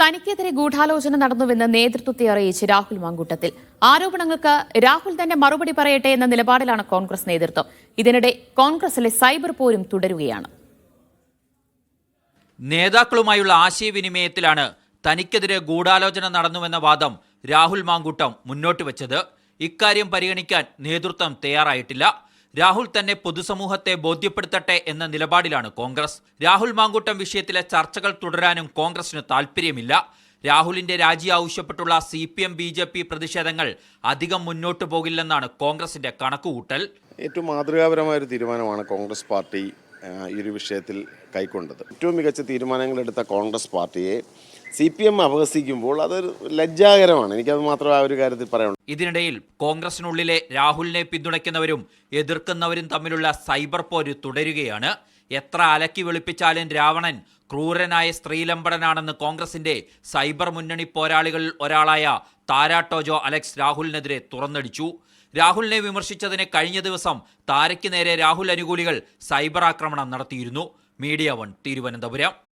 തനിക്കെതിരെ ഗൂഢാലോചന നടന്നുവെന്ന് നേതൃത്വത്തെ അറിയിച്ച് രാഹുൽ മാങ്കൂട്ടത്തിൽ. ആരോപണങ്ങൾക്ക് രാഹുൽ തന്നെ മറുപടി പറയട്ടെ എന്ന നിലപാടിലാണ് കോൺഗ്രസ് നേതൃത്വം. ഇതിനിടെ കോൺഗ്രസിലെ സൈബർ പോരും തുടരുകയാണ്. നേതാക്കളുമായുള്ള ആശയവിനിമയത്തിലാണ് തനിക്കെതിരെ ഗൂഢാലോചന നടന്നുവെന്ന വാദം രാഹുൽ മാങ്കൂട്ടം മുന്നോട്ട് വെച്ചത്. ഇക്കാര്യം പരിഗണിക്കാൻ നേതൃത്വം തയ്യാറായിട്ടില്ല. രാഹുൽ തന്നെ പൊതുസമൂഹത്തെ ബോധ്യപ്പെടുത്തട്ടെ എന്ന നിലപാടിലാണ് കോൺഗ്രസ്. രാഹുൽ മാങ്കൂട്ടം വിഷയത്തിലെ ചർച്ചകൾ തുടരാനും കോൺഗ്രസിന് താൽപ്പര്യമില്ല. രാഹുലിന്റെ രാജി ആവശ്യപ്പെട്ടുള്ള C P M B J P പ്രതിഷേധങ്ങൾ അധികം മുന്നോട്ട് പോകില്ലെന്നാണ് കോൺഗ്രസിന്റെ കണക്കുകൂട്ടൽ. ഏറ്റവും മാതൃകാപരമായ ഒരു തീരുമാനമാണ് കോൺഗ്രസ് പാർട്ടി ഈ ഒരു വിഷയത്തിൽ കൈക്കൊണ്ടത്. ഏറ്റവും മികച്ച തീരുമാനങ്ങൾ എടുത്ത കോൺഗ്രസ് പാർട്ടിയെ സി പി എം അപഹസിക്കുമ്പോൾ അതൊരു ലജ്ജാകരമാണ്. എനിക്കത് മാത്രമേ ആ ഒരു കാര്യത്തിൽ പറയാനുള്ളൂ. ഇതിനിടയിൽ കോൺഗ്രസിനുള്ളിലെ രാഹുലിനെ പിന്തുണയ്ക്കുന്നവരും എതിർക്കുന്നവരും തമ്മിലുള്ള സൈബർ പോര് തുടരുകയാണ്. എത്ര അലക്കി വെളുപ്പിച്ചാലും രാവണൻ ക്രൂരനായ സ്ത്രീലമ്പടനാണെന്ന് കോൺഗ്രസിന്റെ സൈബർ മുന്നണി പോരാളികളിൽ ഒരാളായ താരാട്ടോജോ അലക്സ് രാഹുലിനെതിരെ തുറന്നടിച്ചു. രാഹുലിനെ വിമർശിച്ചതിന് കഴിഞ്ഞ ദിവസം താരയ്ക്ക് നേരെ രാഹുൽ അനുകൂലികൾ സൈബർ ആക്രമണം നടത്തിയിരുന്നു. Media one Thiruvananthapuram.